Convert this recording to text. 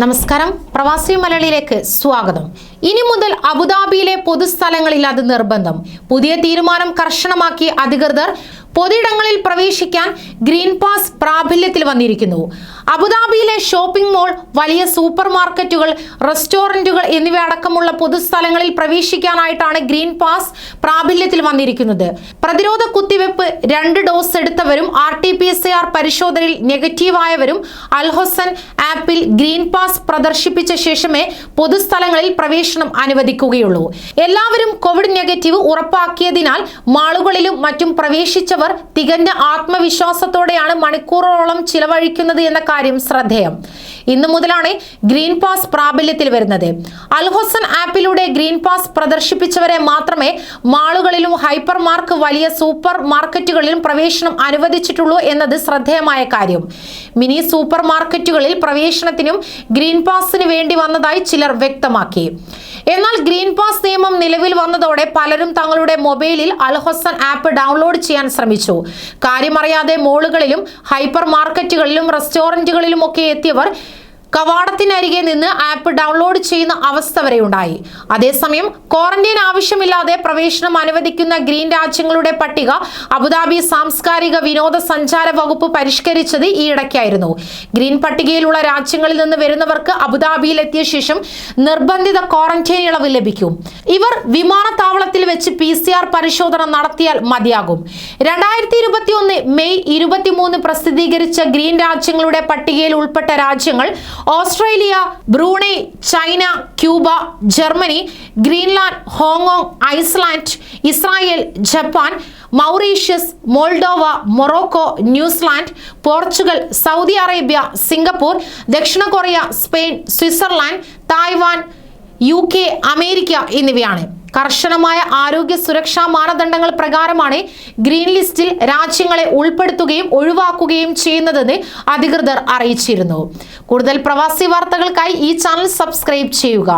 നമസ്കാരം. പ്രവാസി മലയാളിയിലേക്ക് സ്വാഗതം. ഇനി മുതൽ അബുദാബിയിലെ പൊതുസ്ഥലങ്ങളിൽ അത് നിർബന്ധം. പുതിയ തീരുമാനം കർശനമാക്കി അധികൃതർ പൊതുയിടങ്ങളിൽ പ്രവേശിക്കാൻ ഗ്രീൻ പാസ് പ്രാബല്യത്തിൽ വന്നിരിക്കുന്നു. അബുദാബിയിലെ ഷോപ്പിംഗ് മോൾ വലിയ സൂപ്പർ മാർക്കറ്റുകൾ റെസ്റ്റോറന്റുകൾ എന്നിവ അടക്കമുള്ള പൊതുസ്ഥലങ്ങളിൽ പ്രവേശിക്കാനായിട്ടാണ് ഗ്രീൻ പാസ് പ്രാബല്യത്തിൽ വന്നിരിക്കുന്നത്. പ്രതിരോധ കുത്തിവെപ്പ് രണ്ട് dose എടുത്തവരും R T P S R പരിശോധനയിൽ നെഗറ്റീവായവരും അൽഹൊസൻ ആപ്പിൽ ഗ്രീൻ പാസ് പ്രദർശിപ്പിച്ച ശേഷമേ പൊതുസ്ഥലങ്ങളിൽ പ്രവേശനം അനുവദിക്കുകയുള്ളൂ. എല്ലാവരും കോവിഡ് നെഗറ്റീവ് ഉറപ്പാക്കിയതിനാൽ മാളുകളിലും മറ്റും പ്രവേശിച്ചവർ തികഞ്ഞ ആത്മവിശ്വാസത്തോടെയാണ് മണിക്കൂറോളം ചിലവഴിക്കുന്നത് എന്ന കാര്യം ശ്രദ്ധേയം. ഇന്നു മുതലാണ് ഗ്രീൻ പാസ് പ്രാബല്യത്തിൽ വരുന്നത്. അൽഹൊസൻ ആപ്പിലൂടെ ഗ്രീൻ പാസ് പ്രദർശിപ്പിച്ചവരെ മാത്രമേ മാളുകളിലും ഹൈപ്പർ മാർക്ക് വലിയ സൂപ്പർ മാർക്കറ്റുകളിലും പ്രവേശനം അനുവദിച്ചിട്ടുള്ളൂ എന്നത് ശ്രദ്ധേയമായ കാര്യം. മിനി സൂപ്പർ മാർക്കറ്റുകളിൽ പ്രവേശനത്തിനും ഗ്രീൻ പാസിന് വേണ്ടി വന്നതായി ചിലർ വ്യക്തമാക്കി. എന്നാൽ ഗ്രീൻ പാസ് നിയമം നിലവിൽ വന്നതോടെ പലരും തങ്ങളുടെ മൊബൈലിൽ അൽഹൊസൻ ആപ്പ് ഡൗൺലോഡ് ചെയ്യാൻ ശ്രമിച്ചു. കാര്യമറിയാതെ മോളുകളിലും ഹൈപ്പർ മാർക്കറ്റുകളിലും റെസ്റ്റോറന്റുകളിലും ഒക്കെ എത്തിയവർ കവാടത്തിനരികെ നിന്ന് ആപ്പ് ഡൗൺലോഡ് ചെയ്യുന്ന അവസ്ഥ വരെ ഉണ്ടായി. അതേസമയം ക്വാറന്റൈൻ ആവശ്യമില്ലാതെ പ്രവേശനം അനുവദിക്കുന്ന ഗ്രീൻ രാജ്യങ്ങളുടെ പട്ടിക അബുദാബി സാംസ്കാരിക വിനോദ സഞ്ചാര വകുപ്പ് പരിഷ്കരിച്ചത് ഈയിടയ്ക്കായിരുന്നു ഗ്രീൻ പട്ടികയിലുള്ള രാജ്യങ്ങളിൽ നിന്ന് വരുന്നവർക്ക് അബുദാബിയിലെത്തിയ ശേഷം നിർബന്ധിത ക്വാറന്റൈൻ ഇളവ് ലഭിക്കും. ഇവർ വിമാനത്താവളത്തിൽ വെച്ച് പി പരിശോധന നടത്തിയാൽ മതിയാകും. രണ്ടായിരത്തി ഇരുപത്തി ഒന്ന് മെയ് ഇരുപത്തിമൂന്ന് പ്രസിദ്ധീകരിച്ച ഗ്രീൻ രാജ്യങ്ങളുടെ പട്ടികയിൽ ഉൾപ്പെട്ട രാജ്യങ്ങൾ Australia Brunei China Cuba Germany Greenland Hong Kong Iceland Israel Japan Mauritius Moldova Morocco New Zealand Portugal Saudi Arabia Singapore ദക്ഷിണ Korea Spain Switzerland Taiwan U K America എന്നിവയാണ്. കർശനമായ ആരോഗ്യ സുരക്ഷാ മാനദണ്ഡങ്ങൾ പ്രകാരമാണ് ഗ്രീൻ ലിസ്റ്റിൽ രാജ്യങ്ങളെ ഉൾപ്പെടുത്തുകയും ഒഴിവാക്കുകയും ചെയ്യുന്നതെന്ന് അധികൃതർ അറിയിച്ചിരുന്നു. കൂടുതൽ പ്രവാസി വാർത്തകൾക്കായി ഈ ചാനൽ സബ്സ്ക്രൈബ് ചെയ്യുക.